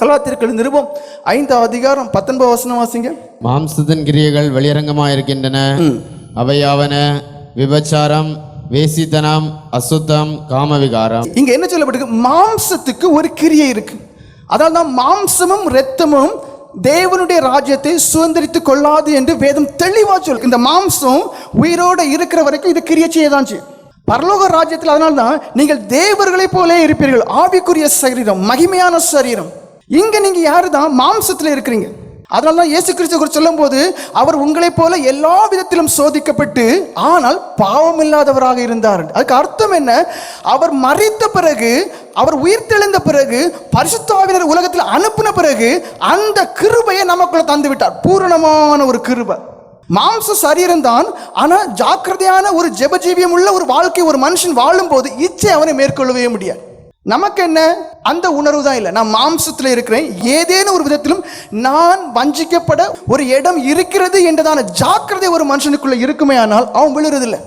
கலாத்திற்கள் நிருபம். ஐந்தாம் அதிகாரம் பத்தொன்பது வசனம் வாசிங்க. மாம்சத்தின் கிரியைகள் வெளியரங்கமாக இருக்கின்றன அவையாவன விபச்சாரம் வேசித்தனம் அசுத்தம் காமவிகாரம். இங்க என்ன சொல்லப்பட்டிருக்கு? மாம்சத்துக்கு ஒரு கிரியை இருக்கு. அதாவது தான் மாம்சமும் இரத்தமும் தேவனுடைய ராஜ்யத்தை சுதந்திரித்துக் கொள்ளாது என்று வேதம் தெளிவா சொல்லு இந்த மாம்சம் உயிரோட இருக்கிற வரைக்கும் இது கிரியை செய்யதான் செய்யும். பரலோக ராஜ்யத்தில் அதனால தான் நீங்கள் தேவர்களைப் போலே இருப்பீர்கள். ஆவிக்குரிய சரீரம் மகிமையான சரீரம். இங்கே நீங்கள் யாரு தான் மாம்சத்தில் இருக்கிறீங்க. அதனால தான் இயேசு கிறிஸ்து குறித்து சொல்லும்போது அவர் உங்களைப் போல எல்லா விதத்திலும் சோதிக்கப்பட்டு ஆனால் பாவம் இல்லாதவராக இருந்தார். அதுக்கு அர்த்தம் என்ன? அவர் மறித்த பிறகு அவர் உயிர்த்தெழுந்த பிறகு பரிசுத்தாவினர் உலகத்தில் அனுப்பின பிறகு அந்த கிருபையை நமக்குள்ள தந்து விட்டார் பூரணமான ஒரு கிருபை. மாம்ச சரீரம் தான் ஆனால் ஜாக்கிரதையான ஒரு ஜெபஜீவியம் உள்ள ஒரு வாழ்க்கை ஒரு மனுஷன் வாழும்போது இச்சை அவனை மேற்கொள்ளவே முடியாது. நமக்கு என்ன? அந்த உணர்வு தான் இல்லை. நான் மாம்சத்தில் இருக்கிறேன். ஏதேனும் ஒரு விதத்திலும் நான் வஞ்சிக்கப்பட ஒரு இடம் இருக்கிறது என்றதான ஜாக்கிரதை ஒரு மனுஷனுக்குள்ள இருக்குமே ஆனால் அவன் விழுறதில்லை.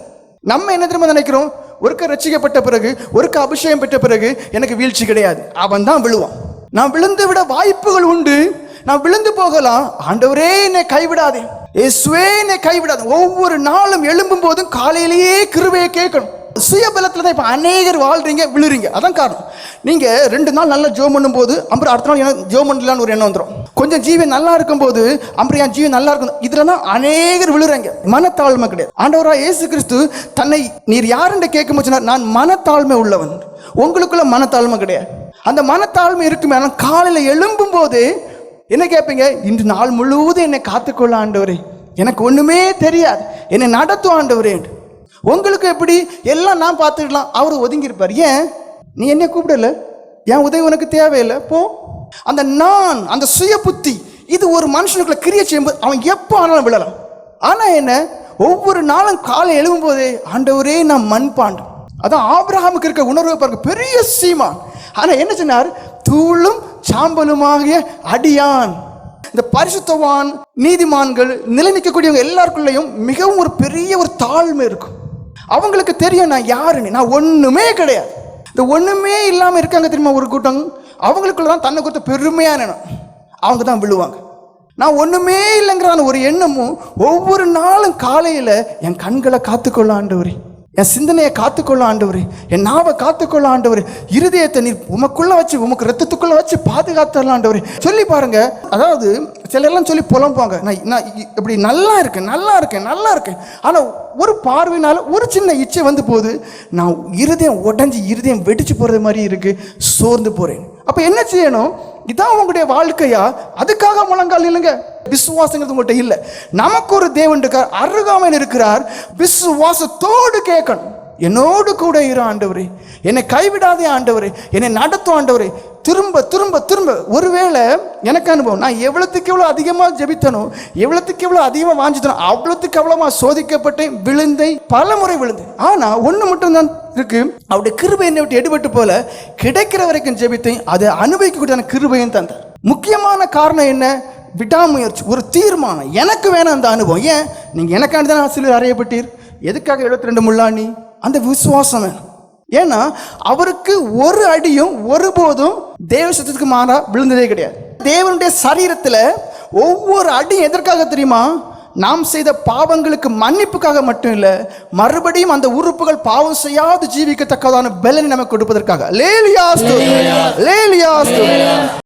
நம்ம என்ன திரும்ப நினைக்கிறோம்? ஒருக்க ரசிக்கப்பட்ட பிறகு ஒருக்க அபிஷேகம் பெற்ற பிறகு எனக்கு வீழ்ச்சி கிடையாது. அவன் தான் விழுவான். நான் விழுந்து விட வாய்ப்புகள் உண்டு. நான் விழுந்து போகலாம். ஆண்டவரே என்னை கைவிடாதே. இயேசுவே என்னை கைவிடாது. ஒவ்வொரு நாளும் எழும்பும் போதும் காலையிலேயே கிருவையை கேட்கணும். சுயபலத்தில் தான் இப்போ அநேகர் வாழ்றீங்க விழுறீங்க. அதான் காரணம். நீங்கள் ரெண்டு நாள் நல்லா ஜோம் பண்ணும்போது அப்புறம் அடுத்த நாள் எனக்கு ஜோம் பண்ணலான்னு ஒரு எண்ணம் வந்துடும் கொஞ்சம் ஜீவன் நல்லா இருக்கும்போது அப்புறம் என் ஜீவன் நல்லா இருக்கும் இதில் தான் அநேகர் விழுறாங்க. மனத்தாழ்மை கிடையாது. ஆண்டவராக இயேசு கிறிஸ்து தன்னை நீர் யாருன்னு கேட்கும் சொன்னார் நான் மனத்தாழ்மை உள்ளவன். உங்களுக்குள்ள மனத்தாழ்மை கிடையாது. அந்த மனத்தாழ்மை இருக்குமே ஆனால் காலையில் எழும்பும் போது என்ன கேட்பீங்க? இன்று நாள் முழுவதும் என்னை காத்துக்கொள்ள ஆண்டவரே. எனக்கு ஒன்றுமே தெரியாது. என்னை நடத்தும் ஆண்டவரே என்று. உங்களுக்கு எப்படி? எல்லாம் நான் பார்த்துக்கலாம். அவர் ஒதுங்கியிருப்பார். ஏன்? நீ என்னை கூப்பிடல? என் உதவி உனக்கு தேவையில்லை. போ. அந்த நான் அந்த சுய புத்தி இது ஒரு மனுஷனுக்குள்ள கிரியை செய்யும்போது அவன் எப்போ ஆனாலும் விழலாம். ஆனால் என்ன? ஒவ்வொரு நாளும் காலை எழும்பும்போதே ஆண்டவரே நான் மண்பாண்டம். அதான் ஆபிரஹாமுக்கு இருக்க உணர்வு பாருங்க பெரிய சீமான் ஆனால் என்ன சொன்னார்? தூளும் சாம்பலுமாகிய அடியான். இந்த பரிசுத்தவான் நீதிமான்கள் நிலைநிற்கக்கூடியவங்க எல்லாருக்குள்ளேயும் மிகவும் ஒரு பெரிய ஒரு தாழ்மை இருக்கும். அவங்களுக்கு தெரியும் நான் யாருன்னு. நான் ஒன்றுமே கிடையாது. இந்த ஒன்றுமே இல்லாமல் இருக்காங்க தெரியுமா ஒரு கூட்டம்? அவங்களுக்குள்ள தான் தன்னை கொடுத்த பெருமையான எண்ணம் அவங்க தான் விழுவாங்க. நான் ஒன்றுமே இல்லைங்கிறான ஒரு எண்ணமும் ஒவ்வொரு நாளும் காலையில் என் கண்களை காத்துக்கொள்ள ஆண்டவரே என் சிந்தனையை காத்துக்கொள்ள ஆண்டவர் என் நாவை காத்துக்கொள்ள ஆண்டவர் இருதயத்தை நீ உமக்குள்ள வச்சு உமக்கு ரத்தத்துக்குள்ள வச்சு பாதுகாத்தரலாம் ஆண்டவர். சொல்லி பாருங்க அதாவது சிலர்லாம் சொல்லி புலம்புவாங்க நான் நான் இ- இப்படி நல்லா இருக்கேன் நல்லா இருக்கேன் நல்லா இருக்கேன். ஆனால் ஒரு பார்வையினால ஒரு சின்ன இச்சை வந்து போகுது நான் இருதயம் உடஞ்சி இருதயம் வெடிச்சு போகிறது மாதிரி இருக்கு சோர்ந்து போகிறேன் அப்போ என்ன செய்யணும்? இதான் உங்களுடைய வாழ்க்கையா? அதுக்காக முழங்கால் இல்லைங்க. விசுவாசங்கிறது உங்கள்கிட்ட இல்லை. நமக்கு ஒரு தேவன் இருக்கார் அருகாமையில் இருக்கிறார். விசுவாசத்தோடு கேட்கணும். என்னோடு கூட இரு ஆண்டவரே. என்னை கைவிடாதே ஆண்டவரே. என்னை நடத்தும் ஆண்டவரே. திரும்ப திரும்ப திரும்ப. ஒருவேளை எனக்கு அனுபவம். நான் எவ்வளோத்துக்கு எவ்வளோ அதிகமாக ஜெபித்தனோ எவ்வளோத்துக்கு எவ்வளோ அதிகமாக வாஞ்சித்தனோ அவ்வளோத்துக்கு அவ்வளோமா சோதிக்கப்பட்டேன் விழுந்தேன் பல முறை விழுந்தேன். ஆனால் ஒன்று மட்டும்தான் இருக்கு. அவருடைய கிருபை என்னை விட்டு எடுபட்டு போல கிடைக்கிற வரைக்கும் ஜெபித்தேன். அதை அனுபவிக்கக்கூடியதான கிருபையும் தந்தார். முக்கியமான காரணம் என்ன? விடாமுயற்சி ஒரு தீர்மானம். எனக்கு வேணும் அந்த அனுபவம். ஏன்? நீங்கள் எனக்காண்டி தான் ஆசிரியர் அறையப்பட்டீர்? எதுக்காக 72 ரெண்டு முள்ளாணி அந்த விசுவாசம் வேணும். ஏன்னா அவருக்கு ஒரு அடியும் ஒருபோதும் தேவ சத்தத்துக்கு மாறா விழுந்ததே கிடையாது. தேவனுடைய சரீரத்தில் ஒவ்வொரு அடியும் எதற்காக தெரியுமா? நாம் செய்த பாவங்களுக்கு மன்னிப்புக்காக மட்டும் இல்லை மறுபடியும் அந்த உறுப்புகள் பாவம் செய்யாது ஜீவிக்கத்தக்கதான பலனை நமக்கு கொடுப்பதற்காக. லேலியாஸ்து லேலியாஸ்து